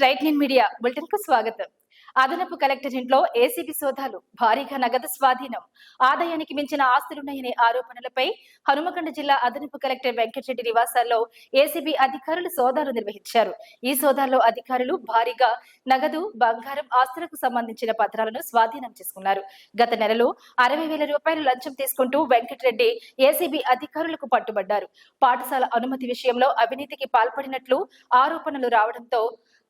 ట్రైట్నిన్ media బులెటిన్కు స్వాగతం. అదనపు collector ఇంట్లో ఏసీబీ సోదాలు భారీగా నగదు స్వాధీనం ఆదాయానికి మించిన ఆస్తులున్నాయనే ఆరోపణలపై హనుమకొండ జిల్లా అదనపు కలెక్టర్ వెంకటరెడ్డి నివాసాల్లో ఏసీబీ అధికారులు సోదాలు నిర్వహించారు. ఈ సోదాల్లో అధికారులు భారీగా నగదు బంగారం ఆస్తులకు సంబంధించిన పత్రాలను స్వాధీనం చేసుకున్నారు. గత నెలలో అరవై వేల రూపాయలు లంచం తీసుకుంటూ వెంకటరెడ్డి ఏసీబీ అధికారులకు పట్టుబడ్డారు. పాఠశాల అనుమతి విషయంలో అవినీతికి పాల్పడినట్లు ఆరోపణలు రావడంతో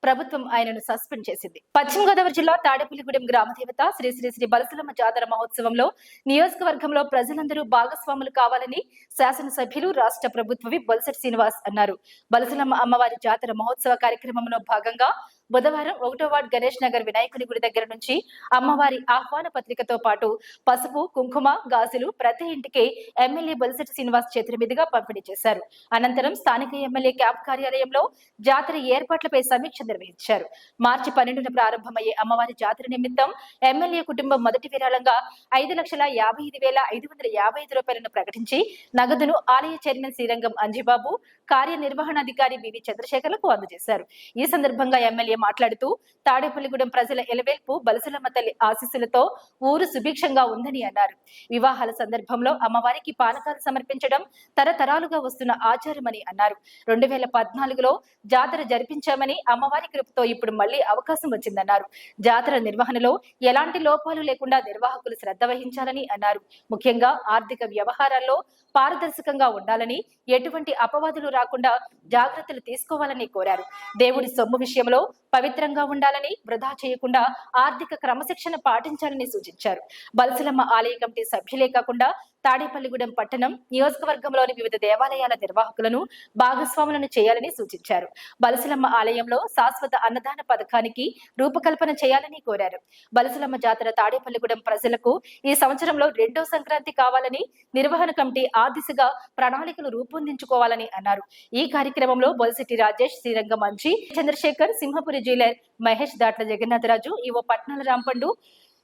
ప్రభుత్వం ఆయనను సస్పెండ్ చేసింది. పశ్చిమ గోదావరి జిల్లా తాడేపల్లిగూడెం గ్రామదేవత శ్రీ శ్రీ శ్రీ బలసలమ్మ జాతర మహోత్సవంలో నియోజకవర్గంలో ప్రజలందరూ భాగస్వాములు కావాలని శాసనసభ్యులు రాష్ట్ర ప్రభుత్వవి బొలసటి శ్రీనివాస్ అన్నారు. బలసలమ్మ అమ్మవారి జాతర మహోత్సవ కార్యక్రమంలో భాగంగా బుధవారం ఒకటో వార్డ్ గణేష్ నగర్ వినాయకుని గుడి దగ్గర నుంచి అమ్మవారి ఆహ్వాన పత్రికతో పాటు పసుపు కుంకుమ గాజులు ప్రతి ఇంటికి ఎమ్మెల్యే బొలిశెట్టి శ్రీనివాస్ చేతుల మీదుగా పంపిణీ చేశారు. అనంతరం స్థానిక ఎమ్మెల్యే క్యాంప్ కార్యాలయంలో జాతర ఏర్పాట్లపై సమీక్ష నిర్వహించారు. మార్చి పన్నెండున ప్రారంభమయ్యే అమ్మవారి జాతర నిమిత్తం ఎమ్మెల్యే కుటుంబం మొదటి విరాళంగా ఐదు లక్షల యాభై ఐదు వేల ఐదు వందల యాభై ఐదు రూపాయలను ప్రకటించి నగదును ఆలయ చైర్మన్ శ్రీరంగం అంజిబాబు కార్యనిర్వహణాధికారి బివి చంద్రశేఖర్లకు అందజేశారు. ఈ సందర్భంగా ఎమ్మెల్యే మాట్లాడుతూ తాడేపల్లిగూడెం ప్రజల ఎలవేల్పు బలసలమ్మ తల్లి ఆశీస్సులతో ఊరు సుభిక్షంగా ఉందని అన్నారు. వివాహాల సందర్భంలో అమ్మవారికి పానకాలు సమర్పించడం తరతరాలుగా వస్తున్న ఆచారమని అన్నారు. రెండు వేల పద్నాలుగులో జాతర జరిపించామని అమ్మవారి కృపతో ఇప్పుడు మళ్ళీ అవకాశం వచ్చిందన్నారు. జాతర నిర్వహణలో ఎలాంటి లోపాలు లేకుండా నిర్వాహకులు శ్రద్ధ వహించాలని అన్నారు. ముఖ్యంగా ఆర్థిక వ్యవహారాల్లో పారదర్శకంగా ఉండాలని ఎటువంటి అపవాదులు రాకుండా జాగ్రత్తలు తీసుకోవాలని కోరారు. దేవుడి సొమ్ము విషయంలో పవిత్రంగా ఉండాలని వృధా చేయకుండా ఆర్థిక క్రమశిక్షణ పాటించాలని సూచించారు. బల్సలమ్మ ఆలయ కమిటీ సభ్యులే కాకుండా తాడేపల్లిగూడెం పట్టణం నియోజకవర్గంలోని వివిధ దేవాలయాల నిర్వాహకులను భాగస్వాములను చేయాలని సూచించారు. బలసలమ్మ ఆలయంలో శాశ్వత అన్నదాన పథకానికి రూపకల్పన చేయాలని కోరారు. బలసలమ్మ జాతర తాడేపల్లిగూడెం ప్రజలకు ఈ సంవత్సరంలో రెండో సంక్రాంతి కావాలని నిర్వహణ కమిటీ ఆ దిశగా ప్రణాళికలు రూపొందించుకోవాలని అన్నారు. ఈ కార్యక్రమంలో బొలసిటి రాజేష్ శ్రీరంగం మంచి చంద్రశేఖర్ సింహపురి జ్యువెలర్ మహేష్ దాట్ల జగన్నాథరాజు ఇవో పట్నాల రాంపండు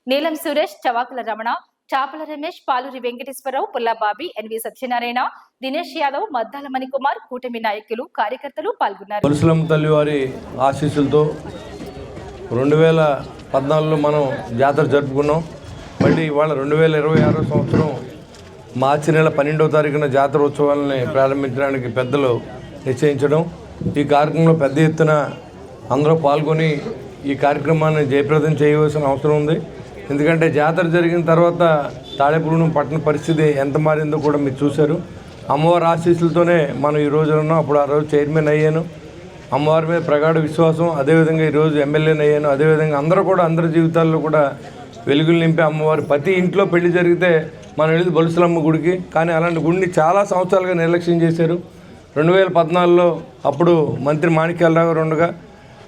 నీలం సురేష్ చవాకుల రమణ చాపల రమేష్ పాలూరి వెంకటేశ్వరరావు పుల్లబాబీ ఎన్వి సత్యనారాయణ దినేష్ యాదవ్ మద్దాల మణికుమార్ కూటమి నాయకులు కార్యకర్తలు పాల్గొన్నారు. తులసిలమ్మ తల్లి వారి ఆశీస్సులతో రెండు వేల పద్నాలుగులో మనం జాతర జరుపుకున్నాం. మళ్ళీ ఇవాళ రెండు వేల ఇరవై ఆరో సంవత్సరం మార్చి నెల పన్నెండవ తారీఖున జాతర ఉత్సవాలని ప్రారంభించడానికి పెద్దలు నిశ్చయించడం. ఈ కార్యక్రమంలో పెద్ద ఎత్తున అందరూ పాల్గొని ఈ కార్యక్రమాన్ని జయప్రదం చేయవలసిన అవసరం ఉంది. ఎందుకంటే జాతర జరిగిన తర్వాత తాడేపురం పట్టణ పరిస్థితి ఎంత మారిందో కూడా మీరు చూశారు. అమ్మవారి ఆశీస్సులతోనే మనం ఈ రోజు ఉన్నాం. అప్పుడు ఆ రోజు చైర్మన్ అయ్యాను. అమ్మవారి మీద ప్రగాఢ విశ్వాసం అదేవిధంగా ఈరోజు ఎమ్మెల్యేని అయ్యాను. అదేవిధంగా అందరూ కూడా అందరి జీవితాల్లో కూడా వెలుగులు నింపే అమ్మవారు. ప్రతి ఇంట్లో పెళ్ళి జరిగితే మనం వెళ్ళి బొలుసులమ్మ గుడికి. కానీ అలాంటి గుడిని చాలా సంవత్సరాలుగా నిర్లక్ష్యం చేశారు. రెండు వేల పద్నాలుగులో అప్పుడు మంత్రి మాణిక్యాలరావు గారు ఉండగా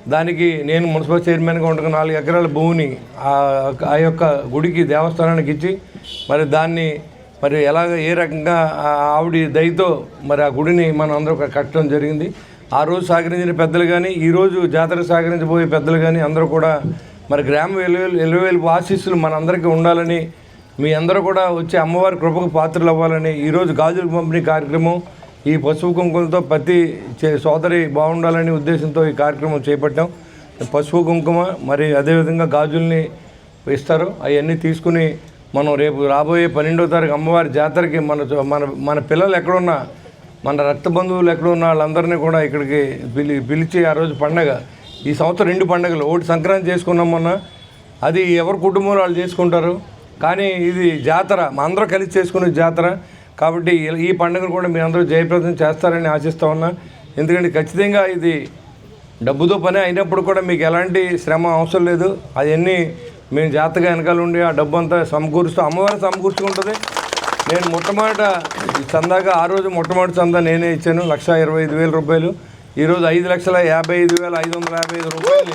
దానికి నేను మున్సిపల్ చైర్మన్గా ఉండగా నాలుగు ఎకరాల భూమిని ఆ- ఆ యొక్క గుడికి దేవస్థానానికి ఇచ్చి మరి దాన్ని మరి ఎలాగ ఏ రకంగా ఆ ఆవిడ దయతో మరి ఆ గుడిని మనం అందరూ కట్టడం జరిగింది. ఆ రోజు సహకరించిన పెద్దలు కానీ ఈరోజు జాతర సహకరించబోయే పెద్దలు కానీ అందరూ కూడా మరి గ్రామ ఎలువేలు ఎలువేలు ఆశీస్సులు మనందరికీ ఉండాలని మీ అందరూ కూడా వచ్చి అమ్మవారి కృపకు పాత్రలు అవ్వాలని ఈరోజు గాజుల పంపిణీ కార్యక్రమం ఈ పసుపు కుంకుమతో ప్రతి చే- సోదరి బాగుండాలనే ఉద్దేశంతో ఈ కార్యక్రమం చేపట్టాం. పసుపు కుంకుమ మరి అదేవిధంగా గాజుల్ని ఇస్తారు. అవన్నీ తీసుకుని మనం రేపు రాబోయే పన్నెండో తారీఖు అమ్మవారి జాతరకి మన మన మన పిల్లలు ఎక్కడున్నా మన రక్త బంధువులు ఎక్కడున్న వాళ్ళందరినీ కూడా ఇక్కడికి పిలి పిలిచి ఆ రోజు పండగ ఈ సంవత్సరం రెండు పండుగలు. ఒకటి సంక్రాంతి చేసుకున్నాం మొన్న. అది ఎవరి కుటుంబంలో వాళ్ళు చేసుకుంటారు? కానీ ఇది జాతర. మా అందరూ కలిసి చేసుకునే జాతర. కాబట్టి ఈ- పండుగను కూడా మీరు అందరూ జయప్రదం చేస్తారని ఆశిస్తూ ఉన్నా. ఎందుకంటే ఖచ్చితంగా ఇది డబ్బుతో పని అయినప్పుడు కూడా మీకు ఎలాంటి శ్రమ అవసరం లేదు. అవన్నీ మేము జాతగా వెనకాల ఉండి ఆ డబ్బు అంతా సమకూరుస్తూ అమ్మవారి సమకూర్చుకుంటుంది. నేను మొట్టమొదట చందాగా ఆ రోజు మొట్టమొదటి చందా నేనే ఇచ్చాను లక్ష ఇరవై ఐదు వేల రూపాయలు. ఈరోజు ఐదు లక్షల యాభై ఐదు వేల ఐదు వందల యాభై ఐదు రూపాయలు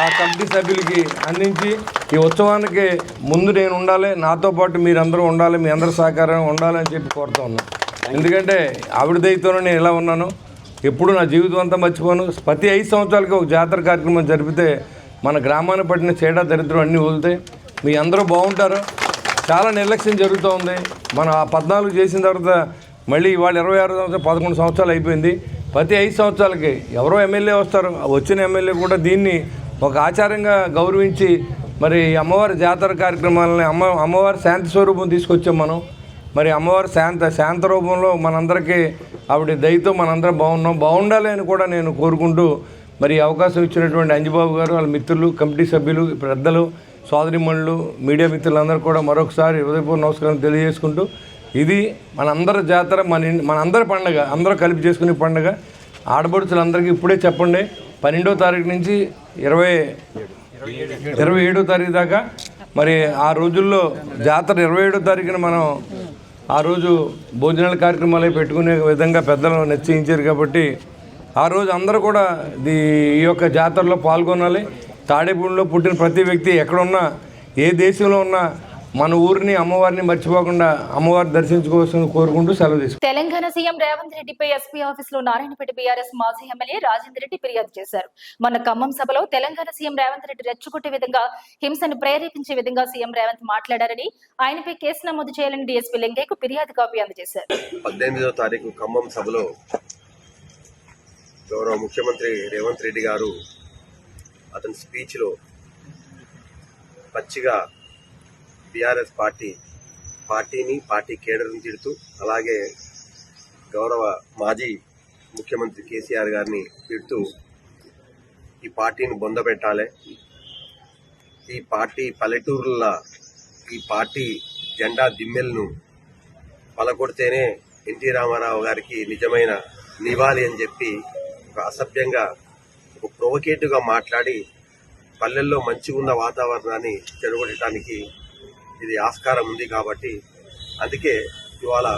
ఆ కమిటీ సభ్యులకి అందించి ఈ ఉత్సవానికి ముందు నేను ఉండాలి నాతో పాటు మీరందరూ ఉండాలి మీ అందరి సహకారం ఉండాలని చెప్పి కోరుతా ఉన్నాను ఎందుకంటే ఆవిడ దయతోనే నేను ఇలా ఉన్నాను. ఎప్పుడు నా జీవితం అంతా మర్చిపోను. ప్రతి ఐదు సంవత్సరాలకి ఒక జాతర కార్యక్రమం జరిపితే మన గ్రామాన్ని పట్టిన చేడ దరిద్రం అన్నీ వదులుతాయి. మీ అందరూ బాగుంటారు. చాలా నిర్లక్ష్యం జరుగుతూ ఉంది. మనం ఆ పద్నాలుగు చేసిన తర్వాత మళ్ళీ ఇవాళ ఇరవై ఆరు సంవత్సరాలు పదకొండు సంవత్సరాలు అయిపోయింది. ప్రతి ఐదు సంవత్సరాలకి ఎవరో ఎమ్మెల్యే వస్తారు. ఆ వచ్చిన ఎమ్మెల్యే కూడా దీన్ని ఒక ఆచారంగా గౌరవించి మరి అమ్మవారి జాతర కార్యక్రమాలని అమ్మ అమ్మవారి శాంతి స్వరూపం తీసుకొచ్చాం మనం. మరి అమ్మవారి శాంత శాంత రూపంలో మనందరికీ ఆవిడ దయతో మనందరం బాగున్నాం. బాగుండాలి అని కూడా నేను కోరుకుంటూ మరి అవకాశం ఇచ్చినటువంటి అంజబాబు గారు వాళ్ళ మిత్రులు కమిటీ సభ్యులు పెద్దలు సోదరిమణులు మీడియా మిత్రులందరూ కూడా మరొకసారి హృదయపూర్వ నమస్కారం తెలియజేసుకుంటూ ఇది మనందరి జాతర మన మనందరి పండగ అందరూ కలిపి చేసుకునే పండగ. ఆడపడుచులందరికీ ఇప్పుడే చెప్పండి పన్నెండో తారీఖు నుంచి ఇరవై ఇరవై ఏడో తారీఖు దాకా మరి ఆ రోజుల్లో జాతర ఇరవై ఏడో తారీఖున మనం ఆ రోజు భోజనాల కార్యక్రమాలు పెట్టుకునే విధంగా పెద్దలు నిశ్చయించారు కాబట్టి ఆ రోజు అందరూ కూడా ఈ యొక్క జాతరలో పాల్గొనాలి. తాడేపూడిలో పుట్టిన ప్రతి వ్యక్తి ఎక్కడున్నా ఏ దేశంలో ఉన్నా మన ఊరిని అమ్మవారిని మర్చిపోకుండా అమ్మవారిని దర్శించుకోవాల్సింది కోరుకుంటూ సెలవు తీసుకుంటాం తెలంగాణ సీఎం రేవంత్ రెడ్డిపై ఎస్పీ ఆఫీస్లో నారాయణపేట బీఆర్ఎస్ మాజీ ఎమ్మెల్యే రాజేందర్ రెడ్డి ఫిర్యాదు చేశారు. మొన్న ఖమ్మం సభలో తెలంగాణ సీఎం రేవంత్ రెడ్డి రెచ్చగొట్టే విధంగా హింసను ప్రేరేపించే విధంగా సీఎం రేవంత్ మాట్లాడారని ఆయనపై కేసు నమోదు చేయాలని డీఎస్పీ లింగయ్యకు ఫిర్యాదు కాపీ అందజేశారు. పద్దెనిమిదవ తారీఖు ఖమ్మం సభలో గౌరవ ముఖ్యమంత్రి రేవంత్ రెడ్డి గారు అతని స్పీచ్లో పచ్చిగా బీఆర్ఎస్ పార్టీ పార్టీని పార్టీ కేడర్ని తిడుతూ అలాగే గౌరవ మాజీ ముఖ్యమంత్రి కేసీఆర్ గారిని తిడుతూ ఈ పార్టీని బొందబెట్టాలి ఈ పార్టీ పల్లెటూరుల ఈ పార్టీ జెండా దిమ్మెలను పలకొడితేనే ఎన్టీ రామారావు గారికి నిజమైన నివాళి అని చెప్పి ఒక అసభ్యంగా ఒక ప్రొవకేటివ్గా మాట్లాడి పల్లెల్లో మంచిగా ఉన్న వాతావరణాన్ని చెడగొట్టడానికి ఇది ఆస్కారం ఉంది కాబట్టి అందుకే ఇవాళ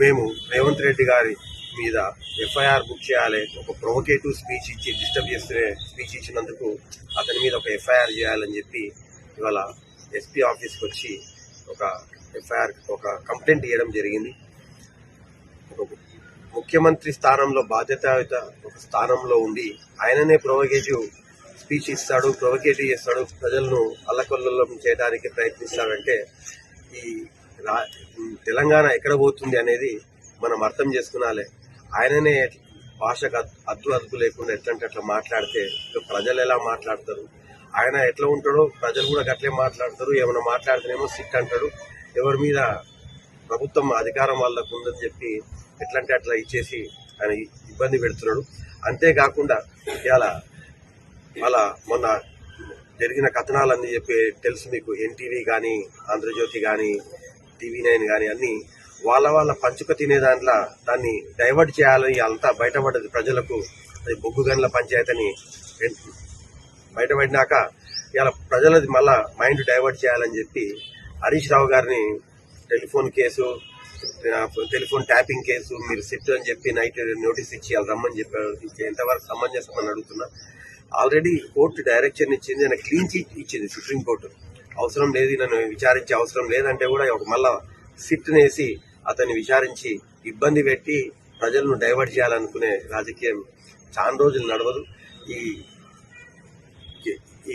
మేము రేవంత్ రెడ్డి గారి మీద ఎఫ్ఐఆర్ బుక్ చేయాలి ఒక ప్రొవకేటివ్ స్పీచ్ ఇచ్చి డిస్టర్బ్ చేస్తే స్పీచ్ ఇచ్చినందుకు అతని మీద ఒక ఎఫ్ఐఆర్ చేయాలని చెప్పి ఇవాళ ఎస్పీ ఆఫీస్కి వచ్చి ఒక ఎఫ్ఐఆర్ ఒక కంప్లైంట్ ఇవ్వడం జరిగింది. ముఖ్యమంత్రి స్థానంలో బాధ్యతాయుత ఒక స్థానంలో ఉండి ఆయననే ప్రొవకేటివ్ స్పీచ్ ఇస్తాడు ప్రొవకేట్ చేస్తాడు ప్రజలను అల్లకొల్లం చేయడానికి ప్రయత్నిస్తాడంటే ఈ రా తెలంగాణ ఎక్కడ పోతుంది అనేది మనం అర్థం చేసుకునాలి. ఆయననే భాషకు అద్- అద్దు అదుపు లేకుండా ఎట్లంటే అట్లా మాట్లాడితే ప్రజలు ఎలా మాట్లాడతారు? ఆయన ఎట్లా ఉంటాడో ప్రజలు కూడా అట్లే మాట్లాడతారు ఏమైనా మాట్లాడితేనేమో సిట్ అంటాడు. ఎవరి మీద ప్రభుత్వం అధికారం వాళ్ళకు ఉందని చెప్పి ఎట్లంటే అట్లా ఇచ్చేసి ఆయన ఇబ్బంది పెడుతున్నాడు. అంతేకాకుండా ఇలా అలా మొన్న జరిగిన కథనాలన్నీ చెప్పి తెలుసు మీకు. ఎన్టీవీ కానీ ఆంధ్రజ్యోతి కానీ టీవీ నైన్ కానీ అన్నీ వాళ్ళ వాళ్ళ పంచుక తినే దాంట్లో దాన్ని డైవర్ట్ చేయాలని అంతా బయటపడ్డది ప్రజలకు. అది బొగ్గు గన్ల పంచాయతీ అని బయటపడినాక ఇలా ప్రజలది మళ్ళా మైండ్ డైవర్ట్ చేయాలని చెప్పి హరీష్ రావు గారిని telephone case telephone tapping case మీరు సిట్ అని చెప్పి నైట్ నోటీస్ ఇచ్చి వాళ్ళు రమ్మని చెప్పారు. ఎంతవరకు సమంజసం అని అడుగుతున్నా. ఆల్రెడీ కోర్టు డైరెక్షన్ ఇచ్చింది ఆయన క్లీన్ చిట్ ఇచ్చింది సుప్రీం కోర్టు. అవసరం లేదు నన్ను విచారించే అవసరం లేదంటే కూడా ఒక మళ్ళా సిట్నేసి అతన్ని విచారించి ఇబ్బంది పెట్టి ప్రజలను డైవర్ట్ చేయాలనుకునే రాజకీయం చాలా రోజులు నడవదు. ఈ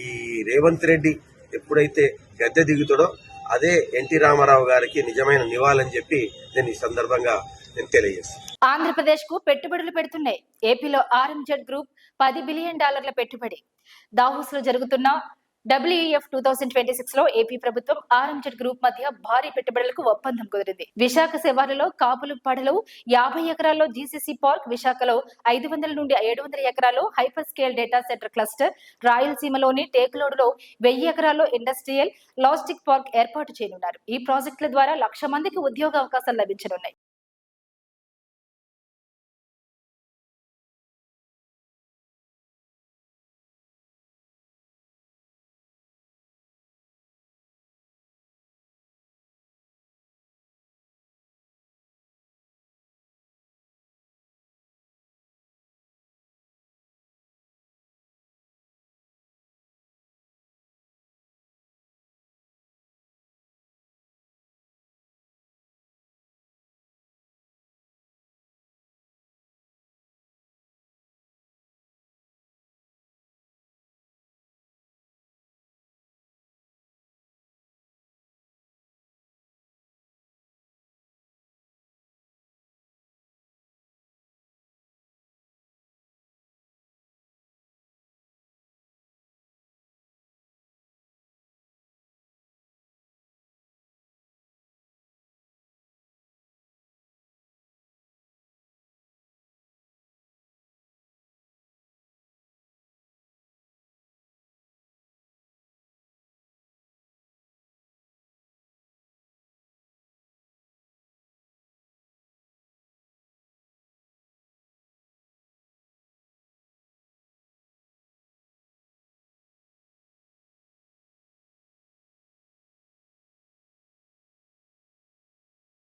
ఈ రేవంత్ రెడ్డి ఎప్పుడైతే గద్దె దిగుతాడో అదే ఎన్టీ రామారావు గారికి నిజమైన నివాళని చెప్పి నేను ఈ సందర్భంగా నేను తెలియజేస్తాను ఆంధ్రప్రదేశ్కు పెట్టుబడులు పెడుతున్నాయి. ఏపీలో ఆర్ఎంజెడ్ గ్రూప్ పది బిలియన్ డాలర్ల పెట్టుబడి. దావోస్లో జరుగుతున్న డబ్ల్యూఎఫ్ టూ థౌసండ్ ట్వంటీ సిక్స్లో ఏపీ ప్రభుత్వం ఆర్ఎంజెడ్ గ్రూప్ మధ్య భారీ పెట్టుబడులకు ఒప్పందం కుదిరింది. విశాఖ శివారులో కాపులు పడలు యాభై ఎకరాల్లో జీసీసీ పార్క్ విశాఖలో ఐదు వందల నుండి ఏడు వందల ఎకరాల్లో hyper scale data center cluster రాయలసీమలోని టేకులోడులో వెయ్యి ఎకరాల్లో ఇండస్ట్రియల్ లాజిస్టిక్ పార్క్ ఏర్పాటు చేయనున్నారు. ఈ ప్రాజెక్టుల ద్వారా లక్ష మందికి ఉద్యోగ అవకాశాలు లభించనున్నాయి.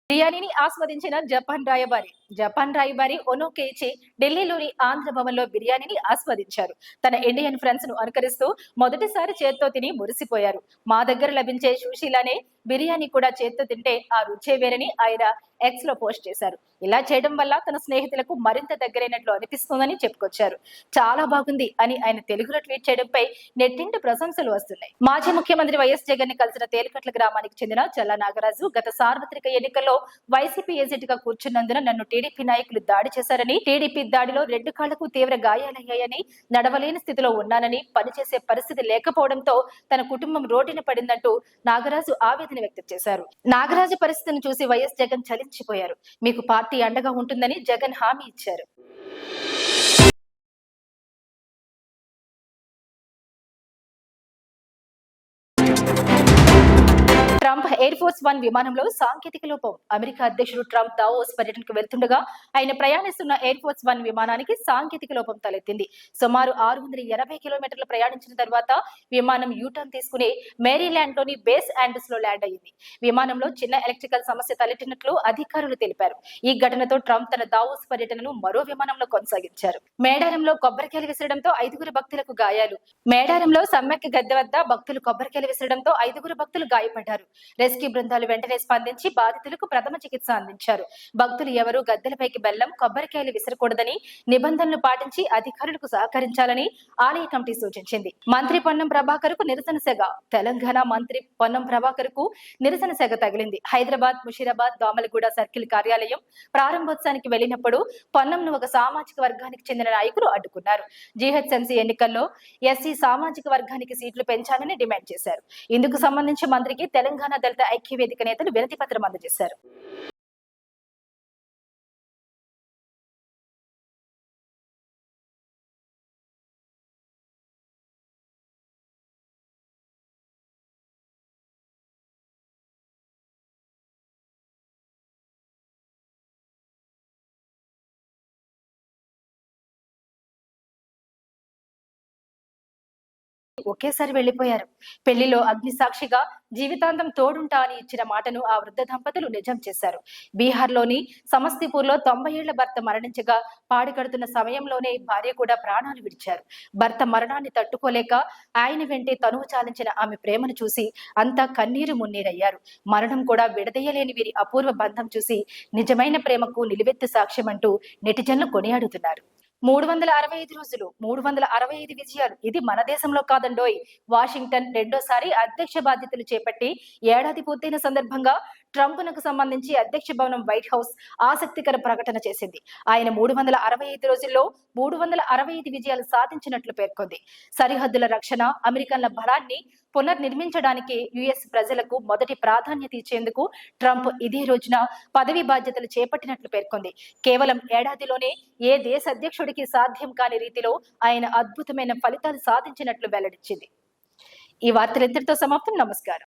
బిర్యానీని ఆస్వాదించిన జపాన్ రాయబారి జపాన్ రాయబారి ఒనోకేచి ఢిల్లీలోని ఆంధ్ర భవన్లో బిర్యానీని ఆస్వాదించారు. తన ఇండియన్ ఫ్రెండ్స్ను అనుకరిస్తూ మొదటిసారి చేత్తో తిని మురిసిపోయారు. మా దగ్గర లభించే సుశీలానే బిర్యానీ కూడా చేత్తో తింటే ఆ రుచే వేరని ఆయన ఎక్స్లో పోస్ట్ చేశారు. ఇలా చేయడం వల్ల తన స్నేహితులకు మరింత దగ్గరైనట్లు అనిపిస్తుందని చెప్పుకొచ్చారు. చాలా బాగుంది అని ఆయన తెలుగులో ట్వీట్ చేయడంపై నెట్టింటి ప్రశంసలు వస్తున్నాయి. మాజీ ముఖ్యమంత్రి వైఎస్ జగన్ని కలిసిన తేలికట్ల గ్రామానికి చెందిన చల్ల నాగరాజు గత సార్వత్రిక ఎన్నికల్లో వైసీపీ ఏజెంట్గా కూర్చున్నందున నన్ను టీడీపీ నాయకులు దాడి చేశారని టీడీపీ దాడిలో రెండు కాళ్ళకు తీవ్ర గాయాలయ్యాయని నడవలేని స్థితిలో ఉన్నానని పనిచేసే పరిస్థితి లేకపోవడంతో తన కుటుంబం రోడ్డున పడిందంటూ నాగరాజు ఆవేదన వ్యక్తం చేశారు. నాగరాజు పరిస్థితిని చూసి వైఎస్ జగన్ చలించిపోయారు. మీకు పార్టీ అండగా ఉంటుందని జగన్ హామీ ఇచ్చారు. ట్రంప్ ఎయిర్ ఫోర్స్ వన్ విమానంలో సాంకేతిక లోపం. అమెరికా అధ్యక్షుడు ట్రంప్ దావోస్ పర్యటనకు వెళ్తుండగా ఆయన ప్రయాణిస్తున్న ఎయిర్ ఫోర్స్ వన్ విమానానికి సాంకేతిక లోపం తలెత్తింది. సుమారు ఆరు వందల ఎనభై కిలోమీటర్లు ప్రయాణించిన తర్వాత విమానం యూటర్న్ తీసుకుని మేరీల్యాండ్లోని బేస్ ఆండస్లో ల్యాండ్ అయ్యింది విమానంలో చిన్న ఎలక్ట్రికల్ సమస్య తలెట్టినట్లు అధికారులు తెలిపారు. ఈ ఘటనతో ట్రంప్ తన దావోస్ పర్యటనను మరో విమానంలో కొనసాగించారు. మేడారంలో కొబ్బరికాయలు విసరడంతో ఐదుగురు భక్తులకు గాయాలు. మేడారంలో సమ్మెక్క గద్దె వద్ద భక్తులు కొబ్బరికాయలు విసరడంతో ఐదుగురు భక్తులు గాయపడ్డారు. రెస్క్యూ బృందాలు వెంటనే స్పందించి బాధితులకు ప్రథమ చికిత్స అందించారు. భక్తులు ఎవరూ గద్దెలపైకి బెల్లం కొబ్బరికాయలు విసరకూడదని నిబంధనలు పాటించి అధికారులకు సహకరించాలని ఆలయ కమిటీ సూచించింది. మంత్రి పొన్నం ప్రభాకర్కు నిరసన సెగ తెలంగాణ మంత్రి పొన్నం ప్రభాకర్కు నిరసన సెగ తగిలింది. హైదరాబాద్ ముషీరాబాద్ దోమలగూడ సర్కిల్ కార్యాలయం ప్రారంభోత్సవానికి వెళ్ళినప్పుడు పొన్నంను ఒక సామాజిక వర్గానికి చెందిన నాయకులు అడ్డుకున్నారు. జీహెచ్ఎంసీ ఎన్నికల్లో ఎస్సీ సామాజిక వర్గానికి సీట్లు పెంచాలని డిమాండ్ చేశారు. ఇందుకు సంబంధించి మంత్రికి తెలంగాణ దళిత ఐక్య వేదిక నేతలు వినతి పత్రం అందజేశారు. ఒకేసారి వెళ్ళిపోయారు పెళ్ళిలో అగ్ని సాక్షిగా జీవితాంతం తోడుంటా అని ఇచ్చిన మాటను ఆ వృద్ధ దంపతులు నిజం చేశారు. బీహార్లోని సమస్తీపూర్లో తొంభై ఏళ్ళ భర్త మరణించగా పాడికడుతున్న సమయంలోనే భార్య కూడా ప్రాణాలు విడిచారు. భర్త మరణాన్ని తట్టుకోలేక ఆయన వెంటే తనువు చాలించిన ఆమె ప్రేమను చూసి అంతా కన్నీరు మున్నీరయ్యారు. మరణం కూడా విడదీయలేని వీరి అపూర్వ బంధం చూసి నిజమైన ప్రేమకు నిలువెత్తు సాక్ష్యం అంటూ నెటిజన్లు కొనియాడుతున్నారు. మూడు వందల అరవై ఐదు రోజులు మూడు వందల అరవై ఐదు విజయాలు. ఇది మన దేశంలో కాదండోయ్. వాషింగ్టన్ రెండోసారి అధ్యక్ష బాధ్యతలు చేపట్టి ఏడాది పూర్తయిన సందర్భంగా ట్రంప్నకు సంబంధించి అధ్యక్ష భవనం వైట్ హౌస్ ఆసక్తికర ప్రకటన చేసింది. ఆయన మూడు వందల అరవై ఐదు రోజుల్లో మూడు వందల అరవై ఐదు విజయాలు సాధించినట్లు పేర్కొంది. సరిహద్దుల రక్షణ అమెరికన్ల బలాన్ని పునర్నిర్మించడానికి యుఎస్ ప్రజలకు మొదటి ప్రాధాన్యత ఇచ్చేందుకు ట్రంప్ ఇదే రోజున పదవి బాధ్యతలు చేపట్టినట్లు పేర్కొంది. కేవలం ఏడాదిలోనే ఏ దేశ అధ్యక్షుడికి సాధ్యం కాని రీతిలో ఆయన అద్భుతమైన ఫలితాలు సాధించినట్లు వెల్లడించింది. ఈ వార్తలు ఇంతటితో సమాప్తం. నమస్కారం.